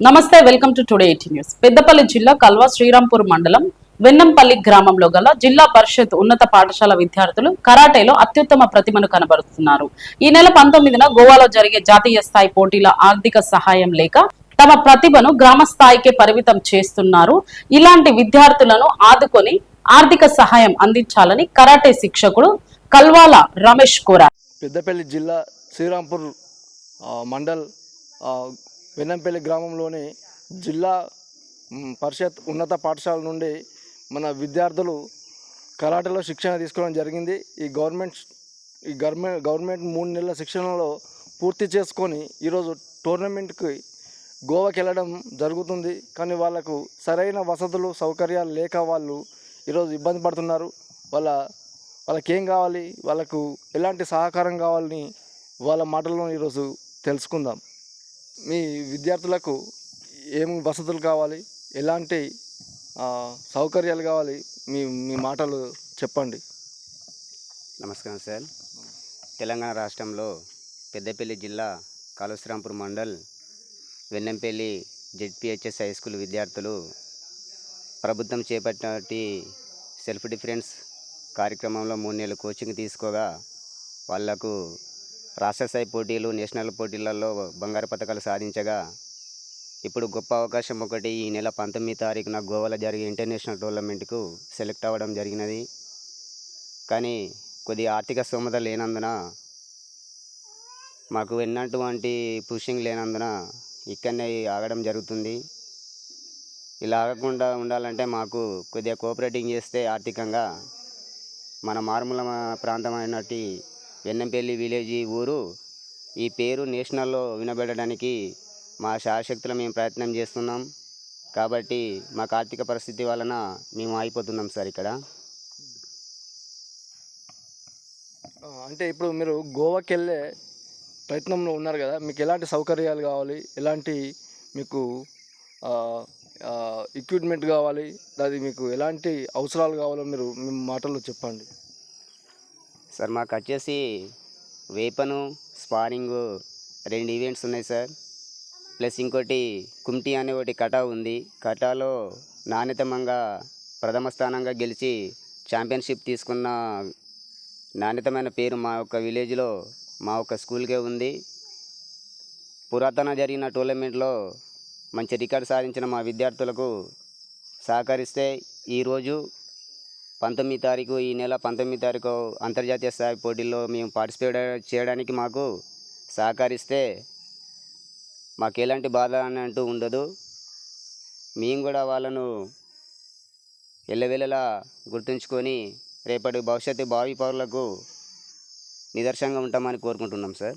నమస్తే welcome to today eighty news. Peddapalli జిల్లా కల్వా శ్రీరాంపూర్ మండలం వెన్నంపల్లి గ్రామంలో గల జిల్లా పరిషత్ ఉన్నత పాఠశాల విద్యార్థులు కరాటేలో అత్యుత్తమ ప్రతిభను కనబరుస్తున్నారు. ఈ నెల పంతొమ్మిదిన గోవాలో జరిగే జాతీయ స్థాయి పోటీల ఆర్థిక సహాయం లేక తమ ప్రతిభను గ్రామ స్థాయికే పరిమితం చేస్తున్నారు. ఇలాంటి విద్యార్థులను ఆదుకొని ఆర్థిక సహాయం అందించాలని కరాటే శిక్షకుడు కల్వాల రమేష్ కోరారు. పెద్దపల్లి జిల్లా శ్రీరాంపూర్ మండల్ వెన్నంపల్లి గ్రామంలోని జిల్లా పరిషత్ ఉన్నత పాఠశాల నుండి మన విద్యార్థులు కరాటేలో శిక్షణ తీసుకోవడం జరిగింది. ఈ గవర్నమెంట్ ఈ గవర్నమెంట్ గవర్నమెంట్ మూడు నెలల శిక్షణలో పూర్తి చేసుకొని ఈరోజు టోర్నమెంట్కి గోవాకి వెళ్ళడం జరుగుతుంది. కానీ వాళ్ళకు సరైన వసతులు సౌకర్యాలు లేక వాళ్ళు ఈరోజు ఇబ్బంది పడుతున్నారు. వాళ్ళ వాళ్ళకి ఏం కావాలి? వాళ్ళకు ఎలాంటి సహకారం కావాలని వాళ్ళ మాటల్లో ఈరోజు తెలుసుకుందాం. మీ విద్యార్థులకు ఏం వసతులు కావాలి? ఎలాంటి సౌకర్యాలు కావాలి? మీ మీ మాటలు చెప్పండి. నమస్కారం సార్. తెలంగాణ రాష్ట్రంలో పెద్దపల్లి జిల్లా Kaleshwarampur mandal Vennampalli ZPHS high school విద్యార్థులు ప్రభుత్వం చేపట్టినటి సెల్ఫ్ డిఫరెన్స్ కార్యక్రమంలో మూడు నెలలు కోచింగ్ తీసుకోగా వాళ్ళకు రాష్ట్రస్థాయి పోటీలు నేషనల్ పోటీలలో బంగారు పథకాలు సాధించగా ఇప్పుడు గొప్ప అవకాశం ఒకటి ఈ నెల పంతొమ్మిది తారీఖున గోవాలో జరిగే ఇంటర్నేషనల్ టోర్నమెంట్కు సెలెక్ట్ అవ్వడం జరిగినది. కానీ కొద్ది ఆర్థిక స్తోమత లేనందున మాకు ఎన్నటువంటి పుషింగ్ లేనందున ఇక్కడనే ఆగడం జరుగుతుంది. ఇలా ఆగకుండా ఉండాలంటే మాకు కొద్దిగా కోఆపరేటింగ్ చేస్తే ఆర్థికంగా మన మారుమూల ప్రాంతమైనటి వెన్నంపల్లి విలేజ్ ఊరు. ఈ పేరు నేషనల్లో వినబడడానికి మా శాశక్తులు మేము ప్రయత్నం చేస్తున్నాం. కాబట్టి మాకు ఆర్థిక పరిస్థితి వలన మేము అయిపోతున్నాం సార్ ఇక్కడ. అంటే ఇప్పుడు మీరు గోవాకి వెళ్ళే ప్రయత్నంలో ఉన్నారు కదా మీకు ఎలాంటి సౌకర్యాలు కావాలి? ఎలాంటి మీకు ఎక్విప్మెంట్ కావాలి? అది మీకు ఎలాంటి అవసరాలు కావాలో మీరు మీ మాటల్లో చెప్పండి. సార్ మాకు వచ్చేసి వేపను స్పారింగ్ రెండు ఈవెంట్స్ ఉన్నాయి సార్. ప్లస్ ఇంకోటి కుమ్టి అనే ఒకటి కటా ఉంది. కటాలో నాణ్యతమంగా ప్రథమ స్థానంగా గెలిచి ఛాంపియన్షిప్ తీసుకున్న నాణ్యతమైన పేరు మా యొక్క విలేజ్లో మా యొక్క స్కూల్కే ఉంది. పురాతన జరిగిన టోర్నమెంట్లో మంచి రికార్డు సాధించిన మా విద్యార్థులకు సహకరిస్తే ఈరోజు పంతొమ్మిది తారీఖు ఈ నెల పంతొమ్మిది తారీఖు అంతర్జాతీయ స్థాయి పోటీల్లో మేము పార్టిసిపేట్ చేయడానికి మాకు సహకరిస్తే మాకు ఎలాంటి బాధ అని అంటూ ఉండదు. మేము కూడా వాళ్ళను ఎల్లవేళలా గుర్తుంచుకొని రేపటి భవిష్యత్తు భావి పౌరులకు నిదర్శనంగా ఉంటామని కోరుకుంటున్నాం సార్.